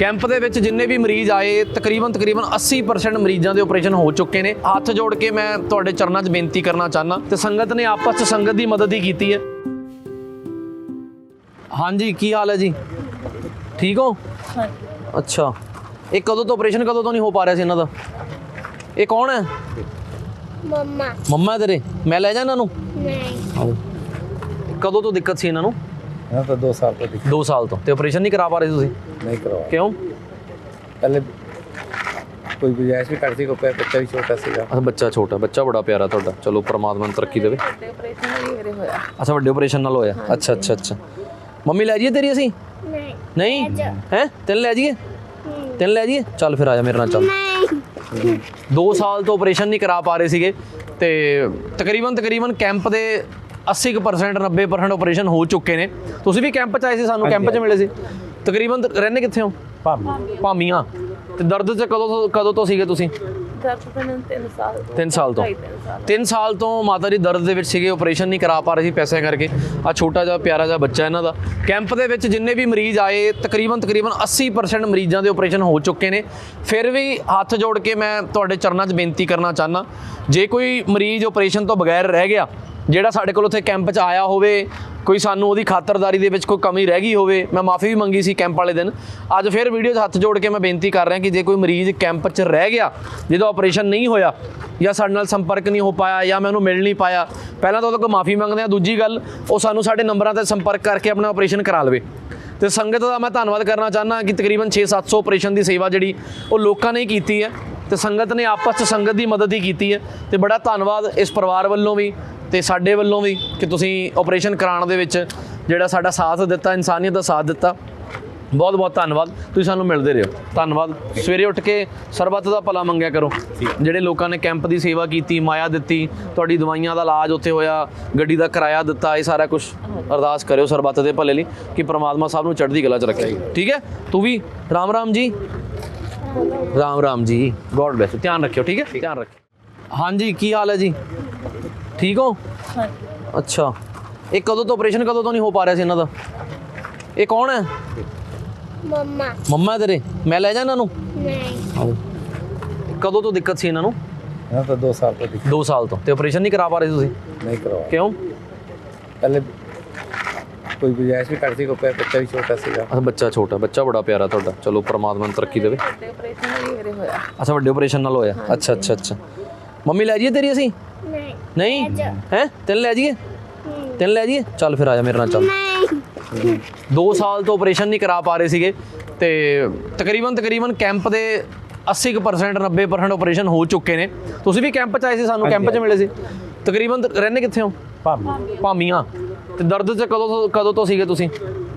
Camp ਦੇ ਵਿੱਚ ਜਿੰਨੇ ਵੀ ਮਰੀਜ਼ ਆਏ ਤਕਰੀਬਨ ਤਕਰੀਬਨ 80% ਮਰੀਜ਼ਾਂ ਦੇ ਆਪਰੇਸ਼ਨ ਹੋ ਚੁੱਕੇ ਨੇ। ਹੱਥ ਜੋੜ ਕੇ ਮੈਂ ਤੁਹਾਡੇ ਚਰਨਾਂ 'ਚ ਬੇਨਤੀ ਕਰਨਾ ਚਾਹਨਾ ਤੇ ਸੰਗਤ ਨੇ ਆਪਸ 'ਚ ਸੰਗਤ ਦੀ ਮਦਦ ਹੀ ਕੀਤੀ ਹੈ। ਹਾਂਜੀ ਕੀ ਹਾਲ ਹੈ ਜੀ? ਠੀਕ ਹੋ? ਅੱਛਾ। ਇਹ ਕਦੋਂ ਤੋਂ ਆਪਰੇਸ਼ਨ ਕਦੋਂ ਤੋਂ ਨਹੀਂ ਹੋ ਪਾ ਰਿਹਾ ਸੀ ਇਹਨਾਂ ਦਾ? ਇਹ ਕੌਣ ਹੈ? ਮੰਮਾ। ਮੰਮਾ ਤੇਰੇ? ਮੈਂ ਲੈ ਜਾ ਇਹਨਾਂ ਨੂੰ? ਨਹੀਂ। ਕਦੋਂ ਤੋਂ ਦਿੱਕਤ ਸੀ ਇਹਨਾਂ ਨੂੰ? ਇਹਨਾਂ ਤਾਂ 2 ਸਾਲ ਤੋਂ ਦਿੱਕਤ। 2 ਸਾਲ ਤੋਂ। ਤੇ ਆਪਰੇਸ਼ਨ ਨਹੀਂ ਕਰਾ ਪਾ ਰਹੇ ਤੁਸੀਂ? ਨਹੀਂ ਕਰਵਾਇਆ ਕਿਉਂ? ਪਹਿਲੇ ਕੋਈ ਗੁਜਾਇਸ਼ ਵੀ ਕਰਦੀ ਕੋ ਬੱਚਾ ਵੀ ਛੋਟਾ ਸੀਗਾ। ਅੱਛਾ ਬੱਚਾ ਛੋਟਾ ਬੱਚਾ ਬੜਾ ਪਿਆਰਾ ਤੁਹਾਡਾ। ਚਲੋ ਪ੍ਰਮਾਤਮਾ ਨੂੰ ਤਰੱਕੀ ਦੇਵੇ। ਅੱਛਾ ਵੱਡੇ ਆਪਰੇਸ਼ਨ ਨਾਲ ਹੋਇਆ। ਅੱਛਾ ਅੱਛਾ ਅੱਛਾ। ਮੰਮੀ ਲੈ ਜਾਈਏ ਤੇਰੀ ਅਸੀਂ? ਨਹੀਂ। ਨਹੀਂ? ਹੈ? ਤੈਨੂੰ ਲੈ ਜਾਈਏ? ਤੈਨੂੰ ਲੈ ਜਾਈਏ? ਚੱਲ ਫਿਰ ਆ ਜਾ ਮੇਰੇ ਨਾਲ ਚੱਲ। ਨਹੀਂ। 2 ਸਾਲ ਤੋਂ ਆਪਰੇਸ਼ਨ ਨਹੀਂ ਕਰਾ ਪਾ ਰਹੇ ਸੀਗੇ। ਤੇ ਤਕਰੀਬਨ ਤਕਰੀਬਨ ਕੈਂਪ ਦੇ 80% 90% ਆਪਰੇਸ਼ਨ ਹੋ ਚੁੱਕੇ ਨੇ। ਤੁਸੀਂ ਵੀ ਕੈਂਪ ਚ ਆਏ ਸੀ ਸਾਨੂੰ ਕੈਂਪ ਚ ਮਿਲੇ ਸੀ। ਤਕਰੀਬਨ ਰਹਿੰਦੇ ਕਿੱਥੇ ਹੋ? ਭਾਬੀ ਭਾਮੀਆਂ। ਤੇ ਦਰਦ ਚ ਕਦੋਂ ਤੋਂ ਕਦੋਂ ਤੋਂ ਸੀਗੇ ਤੁਸੀਂ? ਦਰਦ ਤੈਨੂੰ 3 ਸਾਲ ਤੋਂ। 3 ਸਾਲ ਤੋਂ। ਢਾਈ ਤਿੰਨ ਸਾਲ 3 ਸਾਲ ਤੋਂ ਮਾਤਾ ਜੀ ਦਰਦ ਦੇ ਵਿੱਚ ਸੀਗੇ ਆਪਰੇਸ਼ਨ ਨਹੀਂ ਕਰਾ ਪਾ ਰਹੇ ਸੀ ਪੈਸੇ ਕਰਕੇ। ਆ ਛੋਟਾ ਜਿਹਾ ਪਿਆਰਾ ਜਿਹਾ ਬੱਚਾ ਇਹਨਾਂ ਦਾ। ਕੈਂਪ ਦੇ ਵਿੱਚ ਜਿੰਨੇ ਵੀ ਮਰੀਜ਼ ਆਏ ਤਕਰੀਬਨ ਤਕਰੀਬਨ 80% ਮਰੀਜ਼ਾਂ ਦੇ ਆਪਰੇਸ਼ਨ ਹੋ ਚੁੱਕੇ ਨੇ। ਫਿਰ ਵੀ ਹੱਥ ਜੋੜ ਕੇ ਮੈਂ ਤੁਹਾਡੇ ਚਰਨਾਂ 'ਚ ਬੇਨਤੀ ਕਰਨਾ ਚਾਹਨਾ ਜੇ ਕੋਈ ਮਰੀਜ਼ ਆਪਰੇਸ਼ਨ ਤੋਂ ਬਗੈਰ ਰਹਿ ਗਿਆ ਜਿਹੜਾ ਸਾਡੇ ਕੋਲ ਉੱਥੇ ਕੈਂਪ 'ਚ ਆਇਆ ਹੋਵੇ, ਕੋਈ ਸਾਨੂੰ ਉਹਦੀ ਖਾਤਰਦਾਰੀ ਦੇ ਵਿੱਚ ਕੋਈ ਕਮੀ ਰਹਿ ਗਈ ਹੋਵੇ, ਮੈਂ ਮਾਫੀ ਵੀ ਮੰਗੀ ਸੀ ਕੈਂਪ ਵਾਲੇ ਦਿਨ। ਅੱਜ ਫਿਰ ਵੀਡੀਓ 'ਚ ਹੱਥ ਜੋੜ ਕੇ ਮੈਂ ਬੇਨਤੀ ਕਰ ਰਿਹਾ ਕਿ ਜੇ ਕੋਈ ਮਰੀਜ਼ ਕੈਂਪ 'ਚ ਰਹਿ ਗਿਆ ਜਿਹਦਾ ਆਪਰੇਸ਼ਨ ਨਹੀਂ ਹੋਇਆ, ਜਾਂ ਸਾਡੇ ਨਾਲ ਸੰਪਰਕ ਨਹੀਂ ਹੋ ਪਾਇਆ, ਜਾਂ ਮੈਂ ਉਹਨੂੰ ਮਿਲ ਨਹੀਂ ਪਾਇਆ, ਪਹਿਲਾਂ ਤਾਂ ਉਹਦੇ ਕੋਲ ਮਾਫੀ ਮੰਗਦੇ ਆ ਦੂਜੀ ਗੱਲ, ਉਹ ਸਾਨੂੰ ਸਾਡੇ ਨੰਬਰਾਂ ਤੇ ਸੰਪਰਕ ਕਰਕੇ ਆਪਣਾ ਆਪਰੇਸ਼ਨ ਕਰਾ ਲਵੇ। ਤੇ ਸੰਗਤ ਦਾ ਮੈਂ ਧੰਨਵਾਦ ਕਰਨਾ ਚਾਹਨਾ ਕਿ ਤਕਰੀਬਨ 6-700 ਆਪਰੇਸ਼ਨ ਦੀ ਸੇਵਾ ਜਿਹੜੀ, ਉਹ ਲੋਕਾਂ ਨੇ ਕੀਤੀ ਹੈ। ਤੇ ਸੰਗਤ ਨੇ ਆਪਸ 'ਚ ਸੰਗਤ ਦੀ ਮਦਦ ਹੀ ਕੀਤੀ ਹੈ। ਤੇ ਬੜਾ ਧੰਨਵਾਦ ਇਸ ਪਰਿਵਾਰ ਵੱਲੋਂ ਵੀ। ਤੇ ਸਾਡੇ ਵੱਲੋਂ ਵੀ ਕਿ ਤੁਸੀਂ ਆਪਰੇਸ਼ਨ ਕਰਾਉਣ ਦੇ ਵਿੱਚ ਜਿਹੜਾ ਸਾਡਾ ਸਾਥ ਦਿੱਤਾ, ਇਨਸਾਨੀਅਤ ਦਾ ਸਾਥ ਦਿੱਤਾ, ਬਹੁਤ ਬਹੁਤ ਧੰਨਵਾਦ। ਤੁਸੀਂ ਸਾਨੂੰ ਮਿਲਦੇ ਰਹੋ। ਧੰਨਵਾਦ। ਸਵੇਰੇ ਉੱਠ ਕੇ ਸਰਬੱਤ ਦਾ ਭਲਾ ਮੰਗਿਆ ਕਰੋ। ਜਿਹੜੇ ਲੋਕਾਂ ਨੇ ਕੈਂਪ ਦੀ ਸੇਵਾ ਕੀਤੀ, ਮਾਇਆ ਦਿੱਤੀ, ਤੁਹਾਡੀ ਦਵਾਈਆਂ ਦਾ ਇਲਾਜ ਉੱਥੇ ਹੋਇਆ, ਗੱਡੀ ਦਾ ਕਿਰਾਇਆ ਦਿੱਤਾ, ਇਹ ਸਾਰਾ ਕੁਝ ਅਰਦਾਸ ਕਰਿਓ ਸਰਬੱਤ ਦੇ ਭਲੇ ਲਈ ਕਿ ਪ੍ਰਮਾਤਮਾ ਸਾਹਿਬ ਨੂੰ ਚੜ੍ਹਦੀ ਕਲਾ ਚ ਰੱਖੇ। ਠੀਕ ਹੈ? ਤੂੰ ਵੀ ਰਾਮ ਰਾਮ ਜੀ। ਰਾਮ ਰਾਮ ਜੀ। ਗੋਡ ਬlesਸ ਧਿਆਨ ਰੱਖਿਓ, ਠੀਕ ਹੈ? ਧਿਆਨ ਰੱਖਿਓ। ਹਾਂਜੀ, ਕੀ ਹਾਲ ਹੈ ਜੀ? ਠੀਕ ਹੋ? ਅੱਛਾ। ਇਹ ਕਦੋਂ ਤੋਂ ਆਪਰੇਸ਼ਨ ਕਦੋਂ ਤੋਂ ਨਹੀਂ ਹੋ ਪਾ ਰਿਹਾ ਸੀ ਇਹਨਾਂ ਦਾ? ਇਹ ਕੌਣ ਹੈ? ਮੰਮਾ। ਮੰਮਾ ਤੇਰੇ? ਮੈਂ ਲੈ ਜਾ ਇਹਨਾਂ ਨੂੰ? ਨਹੀਂ। ਕਦੋਂ ਤੋਂ ਦਿੱਕਤ ਸੀ ਇਹਨਾਂ ਨੂੰ? ਇਹਨਾਂ ਤਾਂ 2 ਸਾਲ ਤੋਂ ਦਿੱਕਤ। 2 ਸਾਲ ਤੋਂ। ਤੇ ਆਪਰੇਸ਼ਨ ਨਹੀਂ ਕਰਾ ਪਾ ਰਹੇ ਸੀ ਤੁਸੀਂ? ਨਹੀਂ ਕਰਵਾਇਆ ਕਿਉਂ? ਪਹਿਲੇ ਕੋਈ ਗੁਜਾਇਸ਼ ਵੀ ਕਰਦੀ ਕੋ ਬੱਚਾ ਵੀ ਛੋਟਾ ਸੀਗਾ। ਅੱਛਾ ਬੱਚਾ ਛੋਟਾ। ਬੱਚਾ ਬੜਾ ਪਿਆਰਾ ਤੁਹਾਡਾ। ਚਲੋ ਪ੍ਰਮਾਤਮਾ ਨੂੰ ਤਰੱਕੀ ਦੇਵੇ। ਵੱਡੇ ਆਪਰੇਸ਼ਨ ਵੀ ਮੇਰੇ ਹੋਇਆ। ਅੱਛਾ ਵੱਡੇ ਆਪਰੇਸ਼ਨ ਨਾਲ ਹੋਇਆ। ਅੱਛਾ ਅੱਛਾ ਅੱਛਾ। ਮੰਮੀ ਲੈ ਜਾਈਏ ਤੇਰੀ ਅਸੀਂ? ਨਹੀਂ। ਨਹੀਂ। ਹੈ? ਤੈਨੂੰ ਲੈ ਜਾਈਏ? ਤੈਨੂੰ ਲੈ ਜਾਈਏ? ਚੱਲ ਫਿਰ ਆ ਜਾ ਮੇਰੇ ਨਾਲ ਚੱਲ। ਨਹੀਂ। 2 ਸਾਲ ਤੋਂ ਆਪਰੇਸ਼ਨ ਨਹੀਂ ਕਰਾ ਪਾ ਰਹੇ ਸੀਗੇ ਤੇ ਤਕਰੀਬਨ ਤਕਰੀਬਨ ਕੈਂਪ ਦੇ 80% 90% ਆਪਰੇਸ਼ਨ ਹੋ ਚੁੱਕੇ ਨੇ। ਤੁਸੀਂ ਵੀ ਕੈਂਪ ਚ ਆਏ ਸੀ ਸਾਨੂੰ ਕੈਂਪ ਚ ਮਿਲੇ ਸੀ। ਤਕਰੀਬਨ ਰਹਿੰਦੇ ਕਿੱਥੇ ਹੋ? ਭਾਮੀਆਂ ਤੇ ਦਰਦ ਚ ਕਦੋਂ ਤੋਂ ਕਦੋਂ ਤੋਂ ਸੀਗੇ ਤੁਸੀਂ?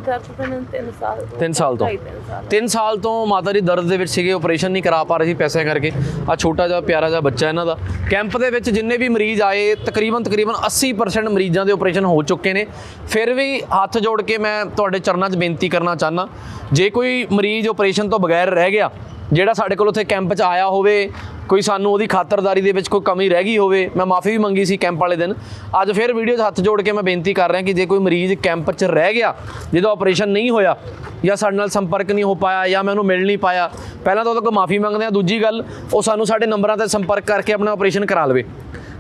ਦਰਦ ਤੈਨੂੰ 3 ਸਾਲ ਤੋਂ। 3 ਸਾਲ ਤੋਂ। ਢਾਈ ਤਿੰਨ ਸਾਲ 3 ਸਾਲ ਤੋਂ ਮਾਤਾ ਜੀ ਦਰਦ ਦੇ ਵਿੱਚ ਸੀਗੇ ਆਪਰੇਸ਼ਨ ਨਹੀਂ ਕਰਾ ਪਾ ਰਹੇ ਸੀ ਪੈਸੇ ਕਰਕੇ। ਆ ਛੋਟਾ ਜਿਹਾ ਪਿਆਰਾ ਜਿਹਾ ਬੱਚਾ ਇਹਨਾਂ ਦਾ। ਕੈਂਪ ਦੇ ਵਿੱਚ ਜਿੰਨੇ ਵੀ ਮਰੀਜ਼ ਆਏ ਤਕਰੀਬਨ ਤਕਰੀਬਨ 80% ਮਰੀਜ਼ਾਂ ਦੇ ਆਪਰੇਸ਼ਨ ਹੋ ਚੁੱਕੇ ਨੇ। ਫਿਰ ਵੀ ਹੱਥ ਜੋੜ ਕੇ ਮੈਂ ਤੁਹਾਡੇ ਚਰਨਾਂ 'ਚ ਬੇਨਤੀ ਕਰਨਾ ਚਾਹਨਾ ਜੇ ਕੋਈ ਮਰੀਜ਼ ਆਪਰੇਸ਼ਨ ਤੋਂ ਬਗੈਰ ਰਹਿ ਗਿਆ ਜਿਹੜਾ ਸਾਡੇ ਕੋਲ ਉੱਥੇ ਕੈਂਪ 'ਚ ਆਇਆ ਹੋਵੇ, ਕੋਈ ਸਾਨੂੰ ਉਹਦੀ ਖਾਤਰਦਾਰੀ ਦੇ ਵਿੱਚ ਕੋਈ ਕਮੀ ਰਹਿ ਗਈ ਹੋਵੇ, ਮੈਂ ਮਾਫੀ ਵੀ ਮੰਗੀ ਸੀ ਕੈਂਪ ਵਾਲੇ ਦਿਨ। ਅੱਜ ਫਿਰ ਵੀਡੀਓ 'ਚ ਹੱਥ ਜੋੜ ਕੇ ਮੈਂ ਬੇਨਤੀ ਕਰ ਰਿਹਾ ਕਿ ਜੇ ਕੋਈ ਮਰੀਜ਼ ਕੈਂਪ 'ਚ ਰਹਿ ਗਿਆ, ਜਿਹਦਾ ਆਪਰੇਸ਼ਨ ਨਹੀਂ ਹੋਇਆ, ਜਾਂ ਸਾਡੇ ਨਾਲ ਸੰਪਰਕ ਨਹੀਂ ਹੋ ਪਾਇਆ, ਜਾਂ ਮੈਂ ਉਹਨੂੰ ਮਿਲ ਨਹੀਂ ਪਾਇਆ, ਪਹਿਲਾਂ ਤਾਂ ਉਹਦੇ ਕੋਲ ਮਾਫੀ ਮੰਗਦੇ ਆ ਦੂਜੀ ਗੱਲ, ਉਹ ਸਾਨੂੰ ਸਾਡੇ ਨੰਬਰਾਂ ਤੇ ਸੰਪਰਕ ਕਰਕੇ ਆਪਣਾ ਆਪਰੇਸ਼ਨ ਕਰਾ ਲਵੇ।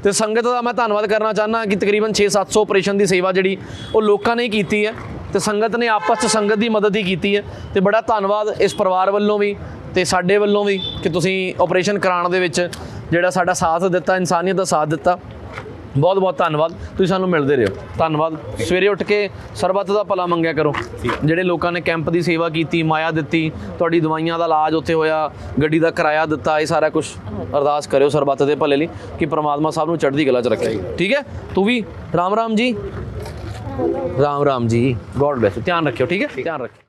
ਤੇ ਸੰਗਤ ਦਾ ਮੈਂ ਧੰਨਵਾਦ ਕਰਨਾ ਚਾਹਨਾ ਕਿ ਤਕਰੀਬਨ 6-700 ਆਪਰੇਸ਼ਨ ਦੀ ਸੇਵਾ ਜਿਹੜੀ, ਉਹ ਲੋਕਾਂ ਨੇ ਕੀਤੀ ਹੈ। ਤੇ ਸੰਗਤ ਨੇ ਆਪਸ 'ਚ ਸੰਗਤ ਦੀ ਮਦਦ ਹੀ ਕੀਤੀ ਹੈ। ਤੇ ਬੜਾ ਧੰਨਵਾਦ ਇਸ ਪਰਿਵਾਰ ਵੱਲੋਂ ਵੀ। ਤੇ ਸਾਡੇ ਵੱਲੋਂ ਵੀ ਕਿ ਤੁਸੀਂ ਆਪਰੇਸ਼ਨ ਕਰਾਉਣ ਦੇ ਵਿੱਚ ਜਿਹੜਾ ਸਾਡਾ ਸਾਥ ਦਿੱਤਾ, ਇਨਸਾਨੀਅਤ ਦਾ ਸਾਥ ਦਿੱਤਾ, ਬਹੁਤ ਬਹੁਤ ਧੰਨਵਾਦ। ਤੁਸੀਂ ਸਾਨੂੰ ਮਿਲਦੇ ਰਹੋ। ਧੰਨਵਾਦ। ਸਵੇਰੇ ਉੱਠ ਕੇ ਸਰਬੱਤ ਦਾ ਭਲਾ ਮੰਗਿਆ ਕਰੋ। ਜਿਹੜੇ ਲੋਕਾਂ ਨੇ ਕੈਂਪ ਦੀ ਸੇਵਾ ਕੀਤੀ, ਮਾਇਆ ਦਿੱਤੀ, ਤੁਹਾਡੀ ਦਵਾਈਆਂ ਦਾ ਇਲਾਜ ਉੱਥੇ ਹੋਇਆ, ਗੱਡੀ ਦਾ ਕਿਰਾਇਆ ਦਿੱਤਾ, ਇਹ ਸਾਰਾ ਕੁਝ ਅਰਦਾਸ ਕਰਿਓ ਸਰਬੱਤ ਦੇ ਭਲੇ ਲਈ ਕਿ ਪ੍ਰਮਾਤਮਾ ਸਾਹਿਬ ਨੂੰ ਚੜ੍ਹਦੀ ਕਲਾ ਚ ਰੱਖੇ। ਠੀਕ ਹੈ? ਤੂੰ ਵੀ ਰਾਮ ਰਾਮ ਜੀ। ਰਾਮ ਰਾਮ ਜੀ। ਗੋਡ ਬlesਸ ਧਿਆਨ ਰੱਖਿਓ, ਠੀਕ ਹੈ? ਧਿਆਨ ਰੱਖਿਓ।